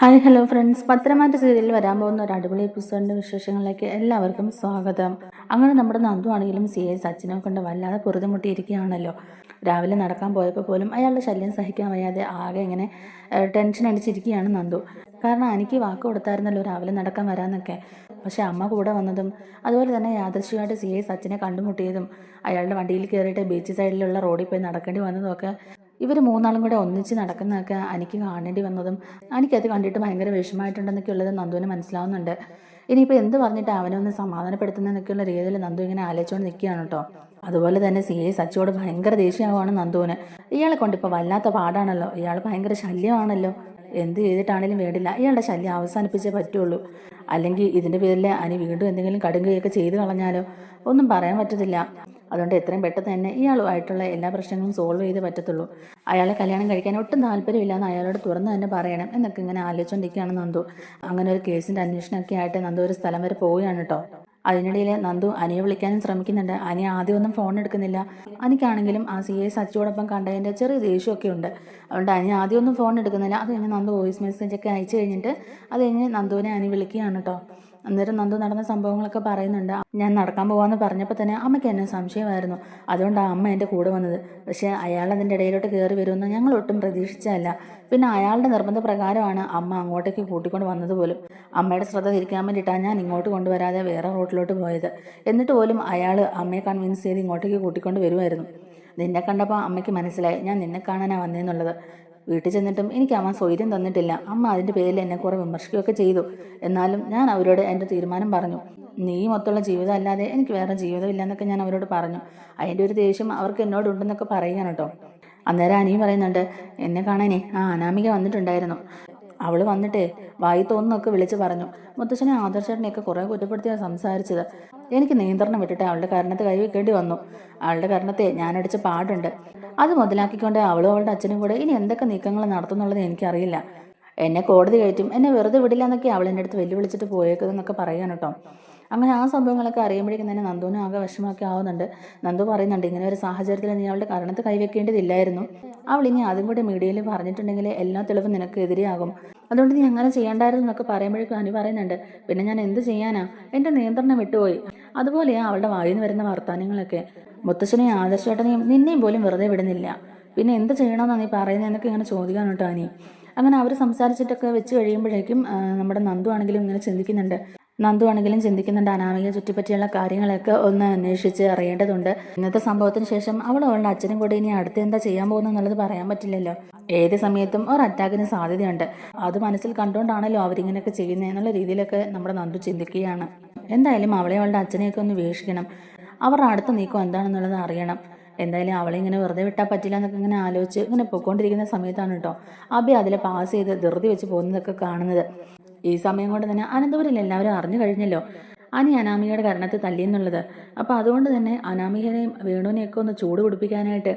Hi hello friends. പത്രമാറ്റ സീരിയലിൽ വരാൻ പോകുന്ന ഒരു അടിപൊളി എപ്പിസോഡിന്റെ വിശേഷങ്ങളിലേക്ക് എല്ലാവർക്കും സ്വാഗതം. അങ്ങനെ നമ്മുടെ നന്ദു ആണെങ്കിലും സി എ സച്ചിനെ കൊണ്ട് വല്ലാതെ പൊറുതുമുട്ടിയിരിക്കുകയാണല്ലോ. രാവിലെ നടക്കാൻ പോയപ്പോൾ പോലും അയാളുടെ ശല്യം സഹിക്കാൻ വയ്യാതെ ആകെ ഇങ്ങനെ ടെൻഷൻ അടിച്ചിരിക്കുകയാണ് നന്ദു. കാരണം എനിക്ക് വാക്ക് കൊടുത്തായിരുന്നല്ലോ രാവിലെ നടക്കാൻ വരാമെന്നൊക്കെ പക്ഷെ അമ്മ കൂടെ വന്നതും അതുപോലെ തന്നെ യാദൃശ്യമായിട്ട് സി ഐ സച്ചിനെ കണ്ടുമുട്ടിയതും അയാളുടെ വണ്ടിയിൽ കയറിയിട്ട് ബീച്ച് സൈഡിലുള്ള റോഡിൽ പോയി നടക്കേണ്ടി വന്നതും ഒക്കെ ഇവർ മൂന്നാളും കൂടെ ഒന്നിച്ച് നടക്കുന്നതൊക്കെ എനിക്ക് കാണേണ്ടി വന്നതും എനിക്കത് കണ്ടിട്ട് ഭയങ്കര വിഷമമായിട്ടുണ്ടെന്നൊക്കെ ഉള്ളത് നന്ദുവിന് മനസ്സിലാവുന്നുണ്ട്. ഇനിയിപ്പോൾ എന്ത് പറഞ്ഞിട്ട് അവനെ ഒന്ന് സമാധാനപ്പെടുത്തുന്നതെന്നൊക്കെയുള്ള രീതിയിൽ നന്ദു ഇങ്ങനെ ആലോചിച്ചുകൊണ്ട് നിൽക്കുകയാണ് കേട്ടോ. അതുപോലെ തന്നെ സി ഐ സച്ചിയോട് ഭയങ്കര ദേഷ്യമാവാണ് നന്ദുവിന്. ഇയാളെ കൊണ്ടിപ്പോൾ വല്ലാത്ത പാടാണല്ലോ. ഇയാൾ ഭയങ്കര ശല്യമാണല്ലോ. എന്ത് ചെയ്തിട്ടാണേലും വേണ്ടില്ല. ഇയാളുടെ ശല്യം അവസാനിപ്പിച്ചേ പറ്റുള്ളൂ. അല്ലെങ്കിൽ ഇതിന്റെ പേരിൽ അനി വീണ്ടും എന്തെങ്കിലും കടുങ്കയൊക്കെ ചെയ്തു കളഞ്ഞാലോ? ഒന്നും പറയാൻ പറ്റത്തില്ല. അതുകൊണ്ട് എത്രയും പെട്ടെന്ന് തന്നെ ഇയാളുമായിട്ടുള്ള എല്ലാ പ്രശ്നങ്ങളും സോൾവ് ചെയ്തേ പറ്റത്തുള്ളൂ. അയാളെ കല്യാണം കഴിക്കാൻ ഒട്ടും താല്പര്യമില്ലാന്ന് അയാളോട് തുറന്ന് തന്നെ പറയണം. എന്നൊക്കെ ഇങ്ങനെ ആലോചിച്ചുകൊണ്ടിരിക്കുകയാണ് നന്ദു. അങ്ങനെ ഒരു കേസിന്റെ അന്വേഷണമൊക്കെ ആയിട്ട് നന്ദു ഒരു സ്ഥലം വരെ പോവുകയാണ് കേട്ടോ. അതിനിടയിൽ നന്ദു അനിയെ വിളിക്കാനും ശ്രമിക്കുന്നുണ്ട്. അനി ആദ്യമൊന്നും ഫോൺ എടുക്കുന്നില്ല. അനിക്കാണെങ്കിലും ആ സി ഐ സച്ചിയോടൊപ്പം കണ്ടതിന്റെ ചെറിയ ദേഷ്യമൊക്കെ ഉണ്ട്. അതുകൊണ്ട് അനി ആദ്യമൊന്നും ഫോൺ എടുക്കുന്നില്ല. അത് കഴിഞ്ഞ് നന്ദു വോയിസ് മെസ്സേജ് ഒക്കെ അയച്ചു കഴിഞ്ഞിട്ട് അത് കഴിഞ്ഞ് നന്ദുവിനെ അനി വിളിക്കുകയാണ് കേട്ടോ. അന്നേരം നന്ദു നടന്ന സംഭവങ്ങളൊക്കെ പറയുന്നുണ്ട്. ഞാൻ നടക്കാൻ പോവാന്ന് പറഞ്ഞപ്പോൾ തന്നെ അമ്മയ്ക്ക് എന്നെ സംശയമായിരുന്നു. അതുകൊണ്ടാണ് അമ്മ എന്റെ കൂടെ വന്നത്. പക്ഷേ അയാൾ അതിന്റെ ഇടയിലോട്ട് കയറി വരുമെന്ന് ഞങ്ങൾ ഒട്ടും പ്രതീക്ഷിച്ചതല്ല. പിന്നെ അയാളുടെ നിർബന്ധ പ്രകാരമാണ് അമ്മ അങ്ങോട്ടേക്ക് കൂട്ടിക്കൊണ്ട് വന്നത് പോലും. അമ്മയുടെ ശ്രദ്ധ തിരിക്കാൻ വേണ്ടിയിട്ടാണ് ഞാൻ ഇങ്ങോട്ട് കൊണ്ടുവരാതെ വേറെ റോട്ടിലോട്ട് പോയത്. എന്നിട്ട് പോലും അയാൾ അമ്മയെ കൺവിൻസ് ചെയ്ത് ഇങ്ങോട്ടേക്ക് കൂട്ടിക്കൊണ്ട് വരുമായിരുന്നു നിന്നെ കണ്ടപ്പോൾ അമ്മയ്ക്ക് മനസ്സിലായി. ഞാൻ നിന്നെ കാണാനാണ് വന്നതെന്നുള്ളത് വീട്ടിൽ ചെന്നിട്ടും എനിക്ക് അമ്മ സ്വൈര്യം തന്നിട്ടില്ല. അമ്മ അതിന്റെ പേരിൽ എന്നെ കുറേ വിമർശിക്കുകയൊക്കെ ചെയ്തു. എന്നാലും ഞാൻ അവരോട് എന്റെ തീരുമാനം പറഞ്ഞു. നീ മൊത്തമുള്ള ജീവിതം അല്ലാതെ എനിക്ക് വേറെ ജീവിതമില്ല എന്നൊക്കെ ഞാൻ അവരോട് പറഞ്ഞു. അതിന്റെ ഒരു ദേഷ്യം അവർക്ക് എന്നോടുണ്ടെന്നൊക്കെ പറയുകയാണ് കേട്ടോ. അന്നേരം അനിയും പറയുന്നുണ്ട് എന്നെ കാണാനേ ആ അനാമിക വന്നിട്ടുണ്ടായിരുന്നു. അവൾ വന്നിട്ടേ വായി തോന്നുന്നൊക്കെ വിളിച്ച് പറഞ്ഞു. മുത്തച്ഛനെ ആദർശേട്ടനെയൊക്കെ കുറേ കുറ്റപ്പെടുത്തിയാണ് സംസാരിച്ചത്. എനിക്ക് നിയന്ത്രണം വിട്ടിട്ട് അവളുടെ കരണത്ത് കൈവയ്ക്കേണ്ടി വന്നു. അവളുടെ കരണത്തെ ഞാനടിച്ച പാടുണ്ട്. അത് മുതലാക്കിക്കൊണ്ട് അവളും അവളുടെ അച്ഛനും കൂടെ ഇനി എന്തൊക്കെ നീക്കങ്ങൾ നടത്തുന്നുള്ളത് എനിക്കറിയില്ല. എന്നെ കോടതി കയറ്റും എന്നെ വെറുതെ വിടില്ല എന്നൊക്കെ അവൾ എന്റെ അടുത്ത് വെല്ലുവിളിച്ചിട്ട് പോയേക്കുന്നതൊക്കെ പറയാൻ അങ്ങനെ ആ സംഭവങ്ങളൊക്കെ അറിയുമ്പോഴേക്കും തന്നെ നന്ദുവിനും ആകെ വിഷമമൊക്കെ ആവുന്നുണ്ട്. നന്ദു പറയുന്നുണ്ട് ഇങ്ങനെ ഒരു സാഹചര്യത്തിൽ നീ അവളുടെ കരണത്ത് കൈവെക്കേണ്ടതില്ലായിരുന്നു. അവൾ ഇനി അതും കൂടി മീഡിയയിൽ പറഞ്ഞിട്ടുണ്ടെങ്കിൽ എല്ലാ തെളിവും നിനക്ക് എതിരെയാകും. അതുകൊണ്ട് നീ അങ്ങനെ ചെയ്യേണ്ടായിരുന്നു എന്നൊക്കെ പറയുമ്പോഴേക്കും അനു പറയുന്നുണ്ട് പിന്നെ ഞാൻ എന്ത് ചെയ്യാനാ? എന്റെ നിയന്ത്രണം വിട്ടുപോയി. അതുപോലെയാ അവളുടെ വായിൽ നിന്ന് വരുന്ന വർത്തമാനങ്ങളൊക്കെ. മുത്തശ്ശനെയും ആദർശേട്ടനെയും നിന്നെയും പോലും വെറുതെ വിടുന്നില്ല. പിന്നെ എന്ത് ചെയ്യണമെന്നാണ് നീ പറയുന്നത് എന്നൊക്കെ ഇങ്ങനെ ചോദിക്കാൻ കേട്ടോ അനി. അങ്ങനെ അവർ സംസാരിച്ചിട്ടൊക്കെ വെച്ച് കഴിയുമ്പോഴേക്കും നമ്മുടെ നന്ദു ആണെങ്കിലും ഇങ്ങനെ ചിന്തിക്കുന്നുണ്ട്. നന്ദു ആണെങ്കിലും ചിന്തിക്കുന്നുണ്ട് അനാമികയെ ചുറ്റിപ്പറ്റിയുള്ള കാര്യങ്ങളൊക്കെ ഒന്ന് അന്വേഷിച്ച് അറിയേണ്ടതുണ്ട്. ഇന്നത്തെ സംഭവത്തിന് ശേഷം അവൾ അവളുടെ അച്ഛനും കൂടെ ഇനി അടുത്ത് എന്താ ചെയ്യാൻ പോകുന്നത് എന്നുള്ളത് പറയാൻ പറ്റില്ലല്ലോ. ഏത് സമയത്തും ഒരു അറ്റാക്കിന് സാധ്യതയുണ്ട്. അത് മനസ്സിൽ കണ്ടുകൊണ്ടാണല്ലോ അവരിങ്ങനെയൊക്കെ ചെയ്യുന്നത് എന്നുള്ള രീതിയിലൊക്കെ നമ്മുടെ നന്ദു ചിന്തിക്കുകയാണ്. എന്തായാലും അവളെ അവളുടെ അച്ഛനെയൊക്കെ ഒന്ന് വീക്ഷിക്കണം. അവരുടെ അടുത്ത നീക്കം എന്താണെന്നുള്ളത് അറിയണം. എന്തായാലും അവളെ ഇങ്ങനെ വെറുതെ വിട്ടാൽ പറ്റില്ല എന്നൊക്കെ ഇങ്ങനെ ആലോചിച്ച് ഇങ്ങനെ പൊയ്ക്കൊണ്ടിരിക്കുന്ന സമയത്താണ് കേട്ടോ അബി അതിൽ പാസ് ചെയ്ത് ധൃതി വെച്ച് പോകുന്നതൊക്കെ കാണുന്നത്. ഈ സമയം കൊണ്ട് തന്നെ അനന്തപുരിൽ എല്ലാവരും അറിഞ്ഞു കഴിഞ്ഞല്ലോ. അനി അനാമികയുടെ കരണത്ത് തല്ലിയെന്നുള്ളത്. അപ്പോൾ അതുകൊണ്ട് തന്നെ അനാമികനെയും വേണുവിനെയൊക്കെ ഒന്ന് ചൂട് പിടിപ്പിക്കാനായിട്ട്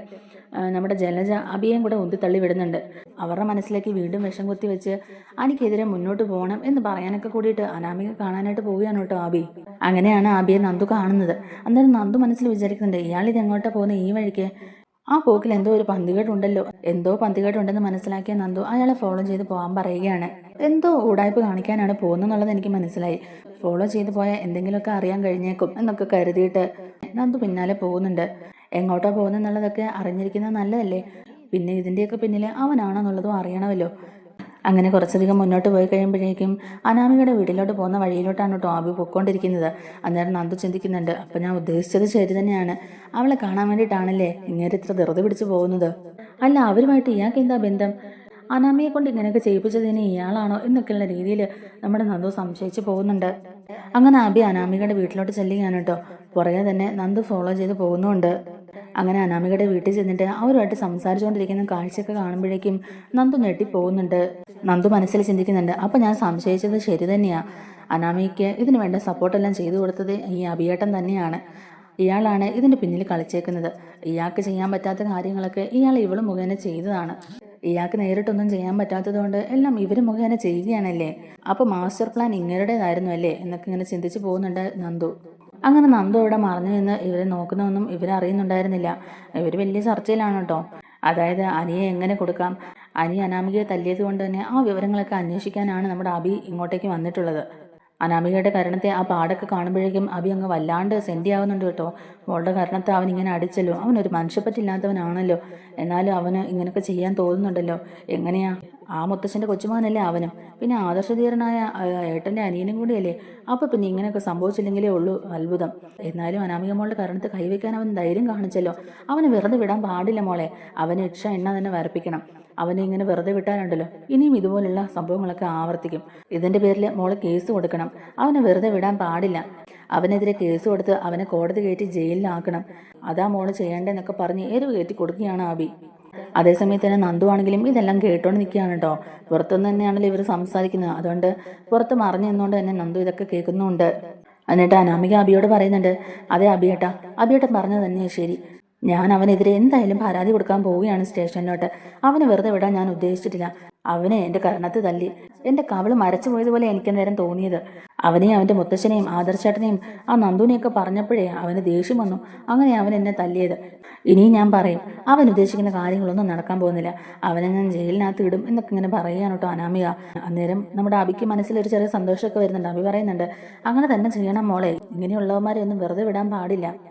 നമ്മുടെ ജലജ അബിയെയും കൂടെ ഉന്തിത്തള്ളി വിടുന്നുണ്ട്. അവരുടെ മനസ്സിലേക്ക് വീണ്ടും വിഷം കുത്തി വെച്ച് അനിക്കെതിരെ മുന്നോട്ട് പോകണം എന്ന് പറയാനൊക്കെ കൂടിയിട്ട് അനാമിക കാണാനായിട്ട് പോവുകയാണ് കേട്ടോ ആബി. അങ്ങനെയാണ് ആബിയെ നന്ദു കാണുന്നത്. അന്നേരം നന്ദു മനസ്സിൽ വിചാരിക്കുന്നുണ്ട് ഇയാൾ ഇത് പോകുന്ന പോകുന്നത് ഈ വഴിക്ക്? ആ പോക്കിൽ എന്തോ ഒരു പന്തികേടുണ്ടല്ലോ. എന്തോ പന്തികേടുണ്ടെന്ന് മനസ്സിലാക്കിയ നന്ദു അയാളെ ഫോളോ ചെയ്ത് പോകാൻ പറയുകയാണ്. എന്തോ ഉടായ്പ കാണിക്കാനാണ് പോകുന്നതെന്നുള്ളത് എനിക്ക് മനസ്സിലായി. ഫോളോ ചെയ്ത് പോയാൽ എന്തെങ്കിലുമൊക്കെ അറിയാൻ കഴിഞ്ഞേക്കും എന്നൊക്കെ കരുതിയിട്ട് നന്ദു പിന്നാലെ പോകുന്നുണ്ട്. എങ്ങോട്ടാ പോകുന്നെന്നുള്ളതൊക്കെ അറിഞ്ഞിരിക്കുന്നത് നല്ലതല്ലേ? പിന്നെ ഇതിന്റെയൊക്കെ പിന്നിൽ അവനാണെന്നുള്ളതും അറിയണമല്ലോ. അങ്ങനെ കുറച്ചധികം മുന്നോട്ട് പോയി കഴിയുമ്പോഴേക്കും അനാമികയുടെ വീട്ടിലോട്ട് പോകുന്ന വഴിയിലോട്ടാണ് കേട്ടോ ആബി പൊയ്ക്കൊണ്ടിരിക്കുന്നത്. അന്നേരം നന്ദു ചിന്തിക്കുന്നുണ്ട് അപ്പം ഞാൻ ഉദ്ദേശിച്ചത് ശരി തന്നെയാണ്. അവളെ കാണാൻ വേണ്ടിയിട്ടാണല്ലേ ഇങ്ങനെ ഇത്ര ധൃതി പിടിച്ച് പോകുന്നത്? അല്ല അവരുമായിട്ട് ഇയാൾക്ക് എന്താ ബന്ധം? അനാമിയെ കൊണ്ട് ഇങ്ങനെയൊക്കെ ചെയ്യിപ്പിച്ചതിന് ഇയാളാണോ എന്നൊക്കെയുള്ള രീതിയിൽ നമ്മുടെ നന്ദു സംശയിച്ച് പോകുന്നുണ്ട്. അങ്ങനെ ആബി അനാമികയുടെ വീട്ടിലോട്ട് ചെല്ലുകയാണ് കേട്ടോ. പുറകെ തന്നെ നന്ദു ഫോളോ ചെയ്ത് പോകുന്നുണ്ട് അങ്ങനെ അനാമികയുടെ വീട്ടിൽ ചെന്നിട്ട് അവരുമായിട്ട് സംസാരിച്ചുകൊണ്ടിരിക്കുന്ന കാഴ്ചയൊക്കെ കാണുമ്പോഴേക്കും നന്ദു ഞെട്ടിപ്പോകുന്നുണ്ട്. നന്ദു മനസ്സിൽ ചിന്തിക്കുന്നുണ്ട് അപ്പം ഞാൻ സംശയിച്ചത് ശരി തന്നെയാ. അനാമിക്ക് ഇതിനു വേണ്ട സപ്പോർട്ടെല്ലാം ചെയ്തു കൊടുത്തത് ഈ അഭിയേട്ടൻ തന്നെയാണ്. ഇയാളാണ് ഇതിന്റെ പിന്നിൽ കളിച്ചേക്കുന്നത്. ഇയാൾക്ക് ചെയ്യാൻ പറ്റാത്ത കാര്യങ്ങളൊക്കെ ഇയാൾ ഇവൾ മുഖേന ചെയ്തതാണ്. ഇയാൾക്ക് നേരിട്ടൊന്നും ചെയ്യാൻ പറ്റാത്തതുകൊണ്ട് എല്ലാം ഇവർ മുഖേന ചെയ്യുകയാണല്ലേ? അപ്പോൾ മാസ്റ്റർ പ്ലാൻ ഇങ്ങരുടേതായിരുന്നു അല്ലേ? എന്നൊക്കെ ഇങ്ങനെ ചിന്തിച്ചു പോകുന്നുണ്ട് നന്ദു. അങ്ങനെ നന്ദു ഇവിടെ മറഞ്ഞു നിന്ന് ഇവരെ നോക്കുന്നതൊന്നും ഇവരറിയുന്നുണ്ടായിരുന്നില്ല ഇവർ വലിയ ചർച്ചയിലാണ് കേട്ടോ. അതായത് അനിയെ എങ്ങനെ കൊടുക്കാം? അനി അനാമികയെ തല്ലിയത് കൊണ്ട് തന്നെ ആ വിവരങ്ങളൊക്കെ അന്വേഷിക്കാനാണ് നമ്മുടെ അബി ഇങ്ങോട്ടേക്ക് വന്നിട്ടുള്ളത്. അനാമികയുടെ കരണത്തെ ആ പാടൊക്കെ കാണുമ്പോഴേക്കും അബി അങ്ങ് വല്ലാണ്ട് സെന്റി ആവുന്നുണ്ട് കേട്ടോ. മോളുടെ കരണത്തെ അവൻ ഇങ്ങനെ അടിച്ചല്ലോ. അവനൊരു മനുഷ്യപ്പറ്റില്ലാത്തവനാണല്ലോ. എന്നാലും അവന് ഇങ്ങനെയൊക്കെ ചെയ്യാൻ തോന്നുന്നുണ്ടല്ലോ. എങ്ങനെയാ? ആ മുത്തശ്ശന്റെ കൊച്ചുമകനല്ലേ അവനും? പിന്നെ ആദർശധീരനായ ഏട്ടന്റെ അനിയനും കൂടിയല്ലേ? അപ്പോൾ പിന്നെ ഇങ്ങനെയൊക്കെ സംഭവിച്ചില്ലെങ്കിലേ ഉള്ളൂ അത്ഭുതം. എന്നാലും അനാമിക മോളുടെ കരണത്ത് കൈവയ്ക്കാൻ അവൻ ധൈര്യം കാണിച്ചല്ലോ. അവന് വെറുതെ വിടാൻ പാടില്ല മോളെ. അവന് ഇക്ഷ എണ്ണ തന്നെ വരപ്പിക്കണം. അവനെ ഇങ്ങനെ വെറുതെ വിട്ടാലുണ്ടല്ലോ. ഇനിയും ഇതുപോലുള്ള സംഭവങ്ങളൊക്കെ ആവർത്തിക്കും. ഇതിന്റെ പേരിൽ മോളെ കേസ് കൊടുക്കണം. അവനെ വെറുതെ വിടാൻ പാടില്ല. അവനെതിരെ കേസ് കൊടുത്ത് അവനെ കോടതി കയറ്റി ജയിലിലാക്കണം. അതാ മോൾ ചെയ്യേണ്ടതെന്നൊക്കെ പറഞ്ഞ് എരിവ് കയറ്റി കൊടുക്കുകയാണ് ആബി. അതേസമയത്ത് തന്നെ നന്ദു ആണെങ്കിലും ഇതെല്ലാം കേട്ടോണ്ട് നിൽക്കുകയാണ് കേട്ടോ പുറത്തുനിന്ന് തന്നെയാണല്ലോ ഇവർ സംസാരിക്കുന്നത്. അതുകൊണ്ട് പുറത്ത് മറിഞ്ഞു നിന്നുകൊണ്ട് തന്നെ നന്ദു ഇതൊക്കെ കേൾക്കുന്നുണ്ട്. എന്നിട്ട് അനാമിക അബിയോട് പറയുന്നുണ്ട് അതെ അബിയേട്ടാ അബിയേട്ടൻ പറഞ്ഞത് തന്നെയാണ് ശരി. ഞാൻ അവനെതിരെ എന്തായാലും പരാതി കൊടുക്കാൻ പോവുകയാണ് സ്റ്റേഷനിലോട്ട്. അവന് വെറുതെ വിടാൻ ഞാൻ ഉദ്ദേശിച്ചിട്ടില്ല. അവനെ എന്റെ കർണത്ത് തല്ലി. എന്റെ കവൾ മരച്ചു പോയതുപോലെ എനിക്ക് നേരം തോന്നിയത്. അവനെയും അവന്റെ മുത്തശ്ശനെയും ആദർശേട്ടനെയും ആ നന്ദുനെയൊക്കെ പറഞ്ഞപ്പോഴേ അവന് ദേഷ്യം വന്നു. അങ്ങനെ അവൻ എന്നെ തല്ലിയത്. ഇനിയും ഞാൻ പറയും അവൻ ഉദ്ദേശിക്കുന്ന കാര്യങ്ങളൊന്നും നടക്കാൻ പോകുന്നില്ല. അവനെ ഞാൻ ജയിലിനകത്ത് ഇടും എന്നൊക്കെ ഇങ്ങനെ പറയുകയാണ് കേട്ടോ അനാമിക. അന്നേരം നമ്മുടെ അബിക്ക് മനസ്സിലൊരു ചെറിയ സന്തോഷമൊക്കെ വരുന്നുണ്ട്. അബി പറയുന്നുണ്ട് അങ്ങനെ തന്നെ ചെയ്യണം മോളെ. ഇങ്ങനെയുള്ളവന്മാരെ ഒന്നും വെറുതെ വിടാൻ പാടില്ല.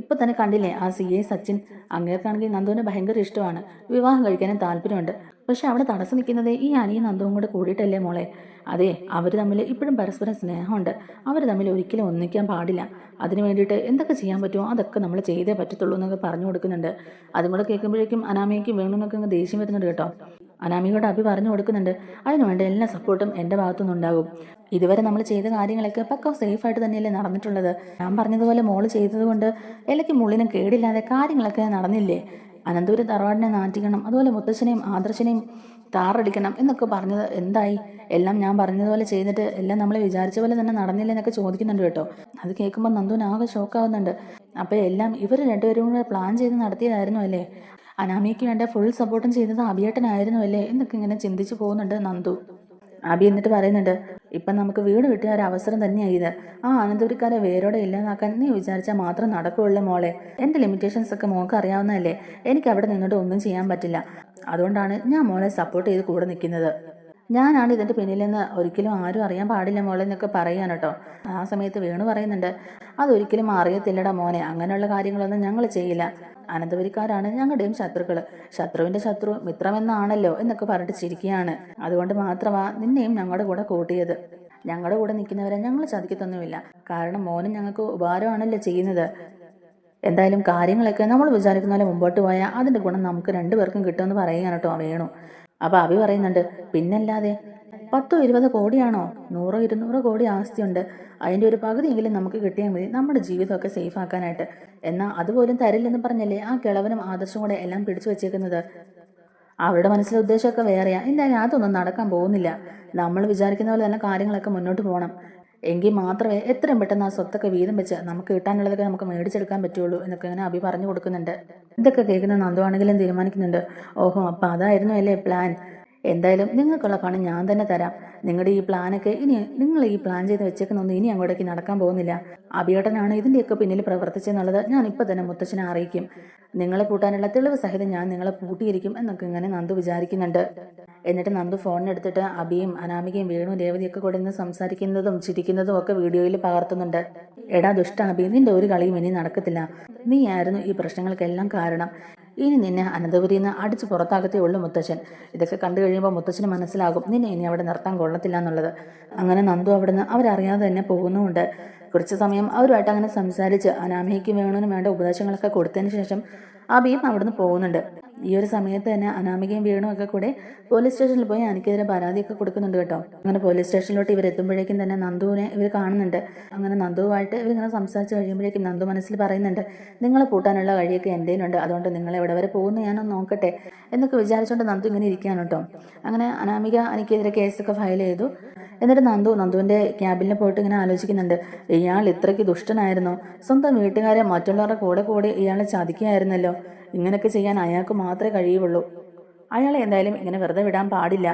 ഇപ്പൊ തന്നെ കണ്ടില്ലേ ആ സി എ സച്ചിൻ? അങ്ങേർക്കാണെങ്കിൽ നന്ദുവിന് ഭയങ്കര ഇഷ്ടമാണ്. വിവാഹം കഴിക്കാനും താല്പര്യമുണ്ട്. പക്ഷെ അവിടെ തടസ്സം നിൽക്കുന്നത് ഈ അനിയും നന്ദുവും കൂടെ കൂടിയിട്ടല്ലേ മോളെ? അതെ അവർ തമ്മിൽ ഇപ്പോഴും പരസ്പരം സ്നേഹമുണ്ട്. അവർ തമ്മിൽ ഒരിക്കലും ഒന്നിക്കാൻ പാടില്ല. അതിനു വേണ്ടിയിട്ട് എന്തൊക്കെ ചെയ്യാൻ പറ്റുമോ അതൊക്കെ നമ്മൾ ചെയ്തേ പറ്റത്തുള്ളൂ എന്നൊക്കെ പറഞ്ഞു കൊടുക്കുന്നുണ്ട്. അതും കൂടെ കേൾക്കുമ്പോഴേക്കും അനാമയ്ക്ക് വേണമെന്നൊക്കെ അങ്ങ് ദേഷ്യം വരുന്നുണ്ട് കേട്ടോ. അനാമികയോട് അഭി പറഞ്ഞു കൊടുക്കുന്നുണ്ട്. അതിനുവേണ്ട എല്ലാ സപ്പോർട്ടും എന്റെ ഭാഗത്തുനിന്ന് ഉണ്ടാകും ഇതുവരെ നമ്മൾ ചെയ്ത കാര്യങ്ങളൊക്കെ പക്ക സേഫായിട്ട് തന്നെയല്ലേ നടന്നിട്ടുള്ളത്. ഞാൻ പറഞ്ഞതുപോലെ മോൾ ചെയ്തതുകൊണ്ട് ഇലയ്ക്ക് മുള്ളിനും കേടില്ലാതെ കാര്യങ്ങളൊക്കെ നടന്നില്ലേ? അനന്തപുരം തറവാടിനെ നാറ്റിക്കണം അതുപോലെ മുത്തച്ഛനെയും ആദർശനെയും താറടിക്കണം എന്നൊക്കെ പറഞ്ഞത് എന്തായി? എല്ലാം ഞാൻ പറഞ്ഞതുപോലെ ചെയ്തിട്ട് എല്ലാം നമ്മൾ വിചാരിച്ച പോലെ തന്നെ നടന്നില്ല എന്നൊക്കെ ചോദിക്കുന്നുണ്ട് കേട്ടോ. അത് കേൾക്കുമ്പോൾ നന്ദുവിന് ആകെ ഷോക്കാവുന്നുണ്ട് അപ്പോൾ എല്ലാം ഇവർ രണ്ടുപേരും കൂടെ പ്ലാൻ ചെയ്ത് നടത്തിയതായിരുന്നു അല്ലേ? അനാമിക്ക് വേണ്ട ഫുൾ സപ്പോർട്ടും ചെയ്തത് അഭിയേട്ടനായിരുന്നു അല്ലേ എന്നൊക്കെ ഇങ്ങനെ ചിന്തിച്ചു പോകുന്നുണ്ട് നന്ദു. അബി എന്നിട്ട് പറയുന്നുണ്ട് ഇപ്പം നമുക്ക് വീട് കിട്ടിയ ഒരു അവസരം തന്നെയാണ് ഇത് ആ അനന്തപുരിക്കാരെ വേരോടെ ഇല്ലാതാക്കാൻ നീ വിചാരിച്ചാൽ മാത്രം നടക്കുകയുള്ളൂ മോളെ. എന്റെ ലിമിറ്റേഷൻസ് ഒക്കെ മോൾക്ക് അറിയാവുന്നതല്ലേ. എനിക്ക് അവിടെ നിന്നിട്ട് ഒന്നും ചെയ്യാൻ പറ്റില്ല. അതുകൊണ്ടാണ് ഞാൻ മോളെ സപ്പോർട്ട് ചെയ്ത് കൂടെ നിൽക്കുന്നത് ഞാനാണ് ഇതിന്റെ പിന്നിലെന്ന് ഒരിക്കലും ആരും അറിയാൻ പാടില്ല മോളെ എന്നൊക്കെ പറയാൻ കേട്ടോ. ആ സമയത്ത് വേണു പറയുന്നുണ്ട് അതൊരിക്കലും അറിയത്തില്ലടാ മോനെ. അങ്ങനെയുള്ള കാര്യങ്ങളൊന്നും ഞങ്ങൾ ചെയ്യില്ല. അനന്തപുരിക്കാരാണ് ഞങ്ങളുടെയും ശത്രുക്കൾ ശത്രുവിന്റെ ശത്രു മിത്രമെന്നാണല്ലോ എന്നൊക്കെ പറഞ്ഞിട്ട് ചിരിക്കുകയാണ്. അതുകൊണ്ട് മാത്രമാ നിന്നെയും ഞങ്ങളുടെ കൂടെ കൂട്ടിയത്. ഞങ്ങളുടെ കൂടെ നിൽക്കുന്നവരെ ഞങ്ങൾ ചതിക്കത്തൊന്നുമില്ല. കാരണം മോനും ഞങ്ങൾക്ക് ഉപകാരമാണല്ലോ ചെയ്യുന്നത്. എന്തായാലും കാര്യങ്ങളൊക്കെ നമ്മൾ വിചാരിക്കുന്ന പോലെ മുമ്പോട്ട് പോയാൽ അതിന്റെ ഗുണം നമുക്ക് രണ്ടുപേർക്കും കിട്ടുമെന്ന് പറയുകയാണ് കേട്ടോ വേണു. അപ്പോൾ അഭി പറയുന്നുണ്ട് പിന്നല്ലാതെ പത്തോ ഇരുപതോ കോടിയാണോ? നൂറോ ഇരുന്നൂറോ കോടി ആസ്തിയുണ്ട്. അതിന്റെ ഒരു പകുതിയെങ്കിലും നമുക്ക് കിട്ടിയാൽ മതി. നമ്മുടെ ജീവിതമൊക്കെ സേഫ് ആക്കാനായിട്ട്. എന്നാൽ അതുപോലും തരില്ലെന്ന് പറഞ്ഞല്ലേ ആ കിളവനും ആദർശം കൂടെ എല്ലാം പിടിച്ചു വെച്ചേക്കുന്നത്? അവരുടെ മനസ്സിലെ ഉദ്ദേശമൊക്കെ വേറെയാ. എന്തായാലും അതൊന്നും നടക്കാൻ പോകുന്നില്ല. നമ്മൾ വിചാരിക്കുന്ന പോലെ തന്നെ കാര്യങ്ങളൊക്കെ മുന്നോട്ട് പോകണം. എങ്കിൽ മാത്രമേ എത്രയും പെട്ടെന്ന് ആ സ്വത്തൊക്കെ വീതം വെച്ച് നമുക്ക് കിട്ടാനുള്ളതൊക്കെ നമുക്ക് മേടിച്ചെടുക്കാൻ പറ്റുള്ളൂ എന്നൊക്കെ ഇങ്ങനെ അഭി പറഞ്ഞു കൊടുക്കുന്നുണ്ട്. ഇതൊക്കെ കേൾക്കുന്ന നന്ദുവാണെങ്കിലും തീരുമാനിക്കുന്നുണ്ട്. ഓഹോ അപ്പം അതായിരുന്നു അല്ലേ പ്ലാൻ എന്തായാലും നിങ്ങൾക്കുള്ള പണം ഞാൻ തന്നെ തരാം. നിങ്ങളുടെ ഈ പ്ലാനൊക്കെ ഇനി നിങ്ങൾ ഈ പ്ലാൻ ചെയ്ത് വെച്ചേക്കുന്നൊന്നും ഇനി അങ്ങോട്ടേക്ക് നടക്കാൻ പോകുന്നില്ല. അഭിയേട്ടനാണ് ഇതിന്റെയൊക്കെ പിന്നിൽ പ്രവർത്തിച്ചെന്നുള്ളത് ഞാൻ ഇപ്പം തന്നെ മുത്തച്ഛനെ അറിയിക്കും. നിങ്ങളെ പൂട്ടാനുള്ള തെളിവ് സഹിതം ഞാൻ നിങ്ങളെ പൂട്ടിയിരിക്കും എന്നൊക്കെ ഇങ്ങനെ നന്ദു വിചാരിക്കുന്നുണ്ട്. എന്നിട്ട് നന്ദു ഫോണിനെടുത്തിട്ട് അബിയും അനാമികയും വേണു രേവതിയൊക്കെ കൂടെ നിന്ന് സംസാരിക്കുന്നതും ചിരിക്കുന്നതും ഒക്കെ വീഡിയോയിൽ പകർത്തുന്നുണ്ട്. എടാ ദുഷ്ട അബി നിന്റെ ഒരു കളിയും ഇനി നടക്കത്തില്ല. നീ ആയിരുന്നു ഈ പ്രശ്നങ്ങൾക്കെല്ലാം കാരണം. ഇനി നിന്നെ അനന്തപുരിയിൽ നിന്ന് അടിച്ചു പുറത്താകത്തേ ഉള്ളൂ മുത്തച്ഛൻ. ഇതൊക്കെ കണ്ടു കഴിയുമ്പോൾ മുത്തച്ഛന് മനസ്സിലാകും നിന്നെ ഇനി അവിടെ നിർത്താൻ കൊള്ളത്തില്ല എന്നുള്ളത്. അങ്ങനെ നന്ദു അവിടുന്ന് അവരറിയാതെ തന്നെ പോകുന്നുമുണ്ട്. കുറച്ച് സമയം അവരുമായിട്ട് അങ്ങനെ സംസാരിച്ച് അനാമയ്ക്ക് വേണമെന്ന് വേണ്ട ഉപദേശങ്ങളൊക്കെ കൊടുത്തതിന് ശേഷം അബിയും അവിടുന്ന് പോകുന്നുണ്ട്. ഈ ഒരു സമയത്ത് തന്നെ അനാമികയും വീണും ഒക്കെ കൂടെ പോലീസ് സ്റ്റേഷനിൽ പോയി എനിക്കെതിരെ പരാതിയൊക്കെ കൊടുക്കുന്നുണ്ട് കേട്ടോ. അങ്ങനെ പോലീസ് സ്റ്റേഷനിലോട്ട് ഇവർ എത്തുമ്പോഴേക്കും തന്നെ നന്ദുവിനെ ഇവർ കാണുന്നുണ്ട്. അങ്ങനെ നന്ദുവായിട്ട് ഇവരിങ്ങനെ സംസാരിച്ച് കഴിയുമ്പോഴേക്കും നന്ദു മനസ്സിൽ പറയുന്നുണ്ട് നിങ്ങളെ പൂട്ടാനുള്ള വഴിയൊക്കെ എന്റെയിലുണ്ട് അതുകൊണ്ട് നിങ്ങൾ എവിടെ വരെ പോകുന്നു ഞാനൊന്ന് നോക്കട്ടെ എന്നൊക്കെ വിചാരിച്ചുകൊണ്ട് നന്ദു ഇങ്ങനെ ഇരിക്കുകയാണ് കേട്ടോ. അങ്ങനെ അനാമിക എനിക്കെതിരെ കേസൊക്കെ ഫയൽ ചെയ്തു. എന്നിട്ട് നന്ദു നന്ദുവിന്റെ ക്യാബിനിൽ പോയിട്ട് ഇങ്ങനെ ആലോചിക്കുന്നുണ്ട് ഇയാൾ ഇത്രയ്ക്ക് ദുഷ്ടനായിരുന്നു. സ്വന്തം വീട്ടുകാരെ മറ്റുള്ളവരുടെ കൂടെ കൂടി ഇയാളെ ചതിക്കുകയായിരുന്നല്ലോ. ഇങ്ങനെയൊക്കെ ചെയ്യാൻ അയാൾക്ക് മാത്രമേ കഴിയുള്ളൂ. അയാളെ എന്തായാലും ഇങ്ങനെ വെറുതെ വിടാൻ പാടില്ല.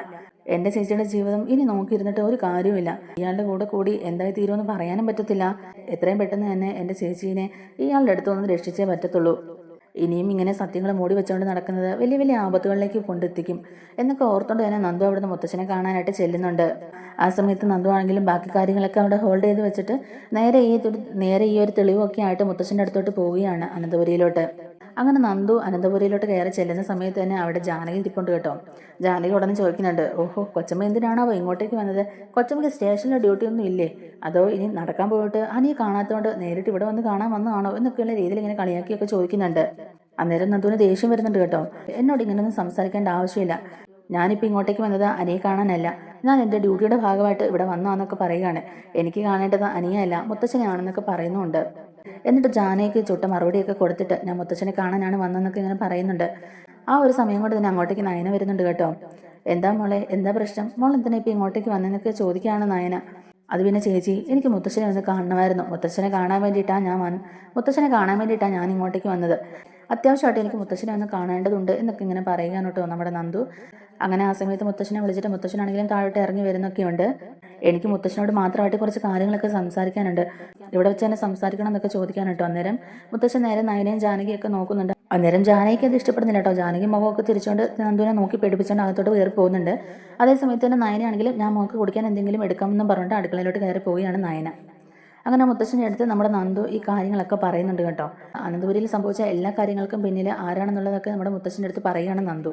എന്റെ ചേച്ചിയുടെ ജീവിതം ഇനി നോക്കിയിരുന്നിട്ട് ഒരു കാര്യവുമില്ല. ഇയാളുടെ കൂടെ കൂടി എന്തായി തീരുമെന്ന് പറയാനും പറ്റത്തില്ല. എത്രയും പെട്ടെന്ന് തന്നെ എന്റെ ചേച്ചീനെ ഇയാളുടെ അടുത്ത് നിന്ന് രക്ഷിച്ചേ പറ്റത്തുള്ളൂ. ഇനിയും ഇങ്ങനെ സത്യങ്ങൾ മൂടി വെച്ചുകൊണ്ട് നടക്കുന്നത് വലിയ വലിയ ആപത്തുകളിലേക്ക് കൊണ്ടെത്തിക്കും. എന്നൊക്കെ ഓർത്തുകൊണ്ട് തന്നെ നന്ദു അവിടുന്ന് മുത്തച്ഛനെ കാണാനായിട്ട് ചെല്ലുന്നുണ്ട്. ആ സമയത്ത് നന്ദു ആണെങ്കിലും ബാക്കി കാര്യങ്ങളൊക്കെ അവിടെ ഹോൾഡ് ചെയ്ത് വെച്ചിട്ട് നേരെ ഈ നേരെ ഈ ഒരു തെളിവൊക്കെ ആയിട്ട് മുത്തച്ഛന്റെ അടുത്തോട്ട് പോവുകയാണ് അനന്തപുരിയിലോട്ട്. അങ്ങനെ നന്ദു അനന്തപുരിയിലോട്ട് കയറി ചെല്ലുന്ന സമയത്ത് തന്നെ അവിടെ ജാനകി ഇരിപ്പുണ്ട് കേട്ടോ. ജാനകി ഉടനെ ചോദിക്കുന്നുണ്ട് ഓഹോ കൊച്ചമ്മ എന്തിനാണാവോ ഇങ്ങോട്ടേക്ക് വന്നത്? കൊച്ചമ്മയ്ക്ക് സ്റ്റേഷനിലെ ഡ്യൂട്ടി ഒന്നും ഇല്ലേ? അതോ ഇനി നടക്കാൻ പോയിട്ട് അനിയെ കാണാത്തതുകൊണ്ട് നേരിട്ട് ഇവിടെ വന്ന് കാണാൻ വന്നതാണോ? എന്നൊക്കെയുള്ള രീതിയിൽ ഇങ്ങനെ കളിയാക്കിയൊക്കെ ചോദിക്കുന്നുണ്ട്. അന്നേരം നന്ദുവിന് ദേഷ്യം വരുന്നുണ്ട് കേട്ടോ. എന്നോട് ഇങ്ങനെയൊന്നും സംസാരിക്കേണ്ട ആവശ്യമില്ല. ഞാനിപ്പോൾ ഇങ്ങോട്ടേക്ക് വന്നത് അനിയെ കാണാനല്ല. ഞാൻ എന്റെ ഡ്യൂട്ടിയുടെ ഭാഗമായിട്ട് ഇവിടെ വന്നാന്നൊക്കെ പറയുകയാണ്. എനിക്ക് കാണേണ്ടത് അനിയല്ല മുത്തച്ഛനെയാണെന്നൊക്കെ പറയുന്നുണ്ട്. എന്നിട്ട് ജാനയ്ക്ക് ചുട്ട മറുപടിയൊക്കെ കൊടുത്തിട്ട് ഞാൻ മുത്തച്ഛനെ കാണാനാണ് വന്നതെന്നൊക്കെ ഇങ്ങനെ പറയുന്നുണ്ട്. ആ ഒരു സമയം കൊണ്ട് തന്നെ അങ്ങോട്ടേക്ക് നയന വരുന്നുണ്ട് കേട്ടോ. എന്താ മോളെ എന്താ പ്രശ്നം? മോൾ എന്തിനാ ഇപ്പം ഇങ്ങോട്ടേക്ക് വന്നതെന്നൊക്കെ ചോദിക്കുകയാണ് നയന. അത് പിന്നെ ചേച്ചി എനിക്ക് മുത്തച്ഛനെ ഒന്ന് കാണണമായിരുന്നു. മുത്തച്ഛനെ കാണാൻ വേണ്ടിയിട്ടാണ് ഞാൻ വന്ന് മുത്തച്ഛനെ കാണാൻ വേണ്ടിയിട്ടാണ് ഞാൻ ഇങ്ങോട്ടേക്ക് വന്നത്. അത്യാവശ്യമായിട്ട് എനിക്ക് മുത്തശ്ശനെ ഒന്ന് കാണേണ്ടതുണ്ട് എന്നൊക്കെ ഇങ്ങനെ പറയുകയാണ് കേട്ടോ നമ്മുടെ നന്ദു. അങ്ങനെ ആ സമയത്ത് മുത്തശ്ശനെ വിളിച്ചിട്ട് മുത്തശ്ശനാണെങ്കിലും താഴോട്ട് ഇറങ്ങി വരുന്നൊക്കെയുണ്ട്. എനിക്ക് മുത്തശ്ശനോട് മാത്രമായിട്ട് കുറച്ച് കാര്യങ്ങളൊക്കെ സംസാരിക്കാനുണ്ട്. ഇവിടെ വെച്ച് തന്നെ സംസാരിക്കണം എന്നൊക്കെ ചോദിക്കാൻ കേട്ടോ അന്നേരം. മുത്തശ്ശൻ നേരെ നയനയും ജാനകിയൊക്കെ നോക്കുന്നുണ്ട്. അന്നേരം ജാനകിക്ക് അത് ഇഷ്ടപ്പെടുന്നില്ല കേട്ടോ. ജാനകി മുഖമൊക്കെ തിരിച്ചുകൊണ്ട് നന്ദുവിനെ നോക്കി പേടിപ്പിച്ചുകൊണ്ട് അകത്തോട്ട് കയറി പോകുന്നുണ്ട്. അതേ സമയത്ത് തന്നെ നയനയാണെങ്കിലും ഞാൻ മോൾക്ക് കുടിക്കാൻ എന്തെങ്കിലും എടുക്കാമെന്നും പറഞ്ഞിട്ട് അടുക്കളയിലോട്ട് കയറി പോവുകയാണ് നയന. അങ്ങനെ മുത്തശ്ശന്റെ അടുത്ത് നമ്മുടെ നന്ദു ഈ കാര്യങ്ങളൊക്കെ പറയുന്നുണ്ട് കേട്ടോ. അനന്തപുരിയിൽ സംഭവിച്ച എല്ലാ കാര്യങ്ങൾക്കും പിന്നിൽ ആരാണെന്നുള്ളതൊക്കെ നമ്മുടെ മുത്തശ്ശന്റെ അടുത്ത് പറയുകയാണ് നന്ദു.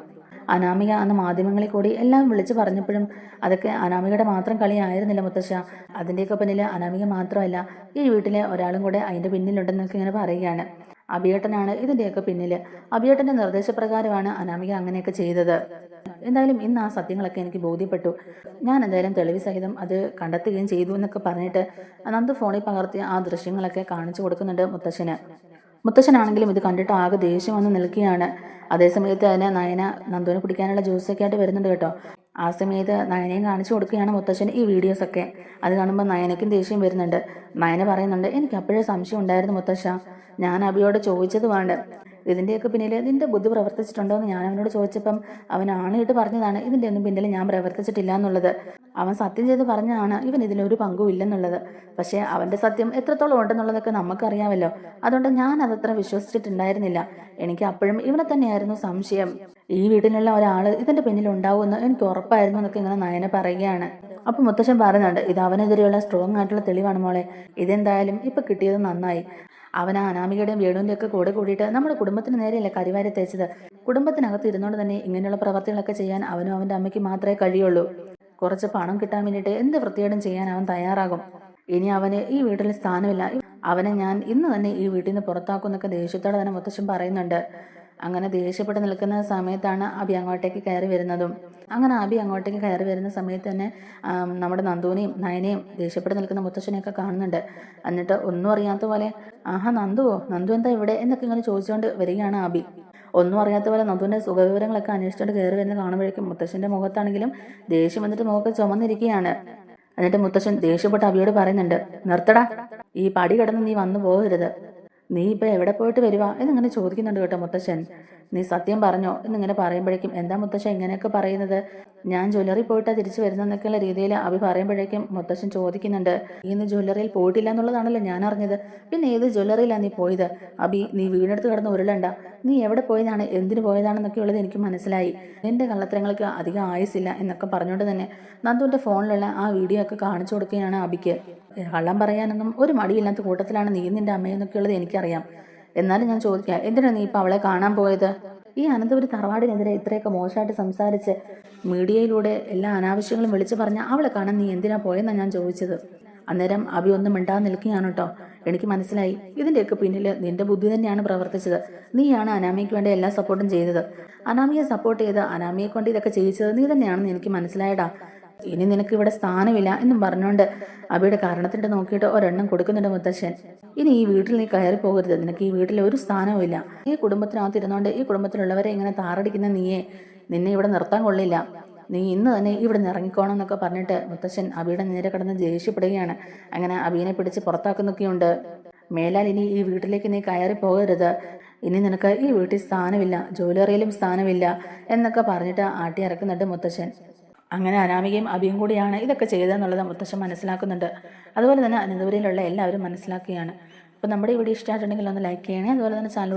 അനാമിക അന്ന് മാധ്യമങ്ങളിൽ കൂടി എല്ലാം വിളിച്ചു പറഞ്ഞപ്പോഴും അതൊക്കെ അനാമികയുടെ മാത്രം കളിയായിരുന്നില്ല മുത്തശ്ശ. അതിന്റെയൊക്കെ പിന്നിൽ അനാമിക മാത്രമല്ല ഈ വീട്ടിലെ ഒരാളും കൂടെ അതിന്റെ പിന്നിലുണ്ടെന്നൊക്കെ ഇങ്ങനെ പറയുകയാണ്. അഭിയേട്ടനാണ് ഇതിന്റെയൊക്കെ പിന്നിൽ അഭിയേട്ടന്റെ നിർദ്ദേശപ്രകാരമാണ് അനാമിക അങ്ങനെയൊക്കെ ചെയ്തത്. എന്തായാലും ഇന്ന് ആ സത്യങ്ങളൊക്കെ എനിക്ക് ബോധ്യപ്പെട്ടു. ഞാൻ എന്തായാലും തെളിവ് സഹിതം അത് കണ്ടെത്തുകയും ചെയ്തു എന്നൊക്കെ പറഞ്ഞിട്ട് നന്ദു ഫോണിൽ പകർത്തിയ ആ ദൃശ്യങ്ങളൊക്കെ കാണിച്ചു കൊടുക്കുന്നുണ്ട് മുത്തശ്ശന്. മുത്തശ്ശനാണെങ്കിലും ഇത് കണ്ടിട്ട് ആകെ ദേഷ്യം വന്ന് നിൽക്കുകയാണ്. അതേസമയത്ത് തന്നെ നയന നന്ദുവിനെ കുടിക്കാനുള്ള ജ്യൂസൊക്കെ ആയിട്ട് വരുന്നുണ്ട് കേട്ടോ. ആ സമയത്ത് നയനയും കാണിച്ചു കൊടുക്കുകയാണ് മുത്തച്ഛൻ ഈ വീഡിയോസൊക്കെ അത് കാണുമ്പോൾ നയനയ്ക്കും ദേഷ്യം വരുന്നുണ്ട്. നയന പറയുന്നുണ്ട് എനിക്ക് അപ്പോഴേ സംശയം ഉണ്ടായിരുന്നു മുത്തശ്ശ. ഞാൻ അബിയോട് വേണ്ട ഇതിന്റെയൊക്കെ പിന്നിൽ നിന്റെ ബുദ്ധി പ്രവർത്തിച്ചിട്ടുണ്ടോ എന്ന് ഞാൻ അവനോട് ചോദിച്ചപ്പം അവൻ ആണിട്ട് പറഞ്ഞതാണ്. ഇതിന്റെ ഒന്നും പിന്നിൽ ഞാൻ പ്രവർത്തിച്ചിട്ടില്ല എന്നുള്ളത്. അവൻ സത്യം ചെയ്ത് പറഞ്ഞതാണ് ഇവൻ ഇതിലൊരു പങ്കും ഇല്ലെന്നുള്ളത്. പക്ഷേ അവന്റെ സത്യം എത്രത്തോളം ഉണ്ടെന്നുള്ളതൊക്കെ നമുക്കറിയാമല്ലോ. അതുകൊണ്ട് ഞാൻ അതത്ര വിശ്വസിച്ചിട്ടുണ്ടായിരുന്നില്ല. എനിക്ക് അപ്പോഴും ഇവനെ തന്നെയായിരുന്നു സംശയം. ഈ വീട്ടിലുള്ള ഒരാൾ ഇതിന്റെ പിന്നിൽ ഉണ്ടാവുമെന്ന് എനിക്ക് ഉറപ്പായിരുന്നു എന്നൊക്കെ ഇങ്ങനെ നയന പറയുകയാണ്. അപ്പം മുത്തശ്ശൻ പറയുന്നുണ്ട് ഇത് അവനെതിരെയുള്ള സ്ട്രോങ് ആയിട്ടുള്ള തെളിവാണ് മോളെ. ഇതെന്തായാലും ഇപ്പം കിട്ടിയത് നന്നായി. അവൻ അനാമികയുടെയും വേണുവിന്റെ ഒക്കെ കൂടെ കൂടിയിട്ട് നമ്മുടെ കുടുംബത്തിന് നേരെയല്ല കരിവാരി തേച്ചത്? കുടുംബത്തിനകത്ത് ഇരുന്നുകൊണ്ട് തന്നെ ഇങ്ങനെയുള്ള പ്രവർത്തികളൊക്കെ ചെയ്യാൻ അവനും അവന്റെ അമ്മയ്ക്ക് മാത്രമേ കഴിയുള്ളൂ. കുറച്ച് പണം കിട്ടാൻ വേണ്ടിയിട്ട് എന്ത് വൃത്തികേടും ചെയ്യാൻ അവൻ തയ്യാറാകും? ഇനി അവന് ഈ വീട്ടിൽ സ്ഥാനമില്ല. അവനെ ഞാൻ ഇന്ന് തന്നെ ഈ വീട്ടിൽ നിന്ന് പുറത്താക്കുമെന്നൊക്കെ ദേഷ്യത്തോടെ തന്നെ മുത്തശ്ശൻ പറയുന്നുണ്ട്. അങ്ങനെ ദേഷ്യപ്പെട്ട് നിൽക്കുന്ന സമയത്താണ് അബി അങ്ങോട്ടേക്ക് കയറി വരുന്നതും. അങ്ങനെ അബി അങ്ങോട്ടേക്ക് കയറി വരുന്ന സമയത്ത് തന്നെ നമ്മുടെ നന്ദുവിനെയും നയനെയും ദേഷ്യപ്പെട്ട് നിൽക്കുന്ന മുത്തശ്ശനെയൊക്കെ കാണുന്നുണ്ട്. എന്നിട്ട് ഒന്നും അറിയാത്ത പോലെ ആഹാ നന്ദുവോ? നന്ദു എന്താ ഇവിടെ? എന്നൊക്കെ ഇങ്ങനെ ചോദിച്ചുകൊണ്ട് വരികയാണ് അബി. ഒന്നും അറിയാത്ത പോലെ നന്ദുവിന്റെ സുഖവിവരങ്ങളൊക്കെ അന്വേഷിച്ചുകൊണ്ട് കയറി വരുന്ന കാണുമ്പോഴേക്കും മുത്തശ്ശന്റെ മുഖത്താണെങ്കിലും ദേഷ്യം വന്നിട്ട് മുഖമൊക്കെ ചുമന്നിരിക്കുകയാണ്. എന്നിട്ട് മുത്തശ്ശൻ ദേഷ്യപ്പെട്ട് അവിയോട് പറയുന്നുണ്ട് നിർത്തടാ ഈ പടി കിടന്ന് നീ വന്നു പോകരുത്. നീ ഇപ്പം എവിടെ പോയിട്ട് വരുവാ? എന്നിങ്ങനെ ചോദിക്കുന്നുണ്ട് കേട്ടോ മുത്തശ്ശൻ. നീ സത്യം പറഞ്ഞോ? എന്നിങ്ങനെ പറയുമ്പോഴേക്കും എന്താ മുത്തശ്ശൻ ഇങ്ങനെയൊക്കെ പറയുന്നത്? ഞാൻ ജ്വല്ലറി പോയിട്ടാ തിരിച്ചു വരുന്നെന്നൊക്കെയുള്ള രീതിയിൽ അഭി പറയുമ്പോഴേക്കും മുത്തശ്ശൻ ചോദിക്കുന്നുണ്ട് നീ ഇന്ന് ജ്വല്ലറിയിൽ പോയിട്ടില്ല എന്നുള്ളതാണല്ലോ ഞാൻ അറിഞ്ഞത്. പിന്നെ ഏത് ജ്വല്ലറിയിലാണ് നീ പോയത്? അബി നീ വീണെടുത്ത് കിടന്ന് ഉരുളണ്ട. നീ എവിടെ പോയതാണ്? എന്തിനു പോയതാണെന്നൊക്കെ ഉള്ളത് എനിക്ക് മനസ്സിലായി. എന്റെ കള്ളത്തരങ്ങൾക്ക് അധികം ആയുസില്ല എന്നൊക്കെ പറഞ്ഞുകൊണ്ട് തന്നെ നന്ദുവിന്റെ ഫോണിലുള്ള ആ വീഡിയോ ഒക്കെ കാണിച്ചു കൊടുക്കുകയാണ് അബിക്ക്. കള്ളം പറയാനൊന്നും ഒരു മടിയില്ലാത്ത കൂട്ടത്തിലാണ് നീ നിന്റെ അമ്മയെന്നൊക്കെയുള്ളത് എനിക്കറിയാം. എന്നാലും ഞാൻ ചോദിക്കാം എന്തിനാണ് നീ ഇപ്പൊ അവളെ കാണാൻ പോയത്? ഈ അനന്തപുരി തറവാടിനെതിരെ ഇത്രയൊക്കെ മോശമായിട്ട് സംസാരിച്ച് മീഡിയയിലൂടെ എല്ലാ അനാവശ്യങ്ങളും വിളിച്ചു പറഞ്ഞ അവളെ കാണാൻ നീ എന്തിനാ പോയെന്നാണ് ഞാൻ ചോദിച്ചത്. അന്നേരം അഭി ഒന്നും മിണ്ടാതെ നിൽക്കുകയാണ് കേട്ടോ. എനിക്ക് മനസ്സിലായി. ഇതിന്റെയൊക്കെ പിന്നിൽ നിന്റെ ബുദ്ധി തന്നെയാണ് പ്രവർത്തിച്ചത്. നീയാണ് അനാമിക്ക് വേണ്ടി എല്ലാ സപ്പോർട്ടും ചെയ്തത് അനാമിയെ സപ്പോർട്ട് ചെയ്ത് അനാമിയെ കൊണ്ട് ഇതൊക്കെ ചെയ്യിച്ചത് നീ തന്നെയാണെന്ന് എനിക്ക് മനസ്സിലായടാ. ഇനി നിനക്ക് ഇവിടെ സ്ഥാനമില്ല എന്നും പറഞ്ഞുകൊണ്ട് അബിയുടെ കാരണത്തിന്റെ നോക്കിയിട്ട് ഒരെണ്ണം കൊടുക്കുന്നുണ്ട് മുത്തശ്ശൻ. ഇനി ഈ വീട്ടിൽ നീ കയറി പോകരുത്. നിനക്ക് ഈ വീട്ടിൽ ഒരു സ്ഥാനവും ഇല്ല. ഈ കുടുംബത്തിനകത്ത് ഇരുന്നുകൊണ്ട് ഈ കുടുംബത്തിലുള്ളവരെ ഇങ്ങനെ താറടിക്കുന്ന നീയെ. നിന്നെ ഇവിടെ നിർത്താൻ കൊള്ളില്ല. നീ ഇന്ന് തന്നെ ഇവിടെ നിന്ന് ഇറങ്ങിക്കോണം എന്നൊക്കെ പറഞ്ഞിട്ട് മുത്തശ്ശൻ അബിയുടെ നേരെ കിടന്ന് ദേഷ്യപ്പെടുകയാണ്. അങ്ങനെ അബീനെ പിടിച്ച് പുറത്താക്കുന്നൊക്കെയുണ്ട്. മേലാൽ ഇനി ഈ വീട്ടിലേക്ക് നീ കയറി പോകരുത്. ഇനി നിനക്ക് ഈ വീട്ടിൽ സ്ഥാനമില്ല ജ്വല്ലറിയിലും സ്ഥാനമില്ല എന്നൊക്കെ പറഞ്ഞിട്ട് ആട്ടി ഇറക്കുന്നുണ്ട് മുത്തശ്ശൻ. അങ്ങനെ അനാമികയും അബിയും കൂടിയാണ് ഇതൊക്കെ ചെയ്തതെന്നുള്ളത് മുത്തശ്ശൻ മനസ്സിലാക്കുന്നുണ്ട്. അതുപോലെ തന്നെ അനന്തപുരിയിലുള്ള എല്ലാവരും മനസ്സിലാക്കുകയാണ്. അപ്പോൾ നമ്മുടെ ഈ വീഡിയോ ഇഷ്ടമായിട്ടുണ്ടെങ്കിൽ ഒന്ന് ലൈക്ക് ചെയ്യണേ അതുപോലെ തന്നെ ചാനലിലൂടെ